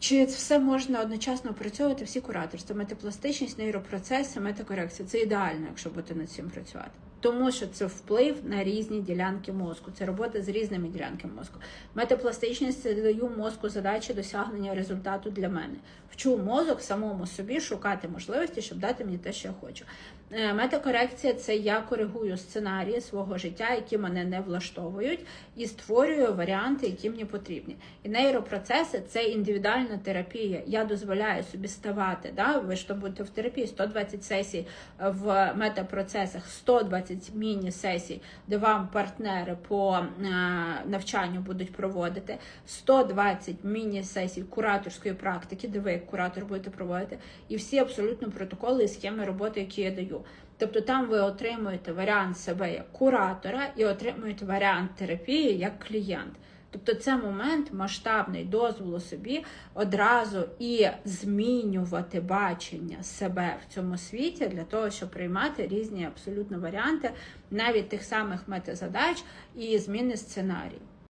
Чи все можна одночасно опрацьовувати всі кураторства, метапластичність, нейропроцеси, метакорекція? Це ідеально, якщо бути над цим працювати. Тому що це вплив на різні ділянки мозку, це робота з різними ділянками мозку. Метапластичність це даю мозку задачі досягнення результату для мене. Вчу мозок самому собі шукати можливості, щоб дати мені те, що я хочу. Е, Метакорекція це я коригую сценарії свого життя, які мене не влаштовують, і створюю варіанти, які мені потрібні. І нейропроцеси це індивідуальна терапія. Я дозволяю собі ставати. Да? Ви ж то будете в терапії 120 сесій в метапроцесах, 120 міні-сесій, де вам партнери по е, навчанню будуть проводити, 120 міні-сесій кураторської практики, де ви як куратор будете проводити, і всі абсолютно протоколи і схеми роботи, які я даю. Тобто там ви отримуєте варіант себе як куратора і отримуєте варіант терапії як клієнт. Тобто це момент масштабний дозволу собі одразу і змінювати бачення себе в цьому світі для того, щоб приймати різні абсолютно варіанти, навіть тих самих метазадач і зміни сценарію.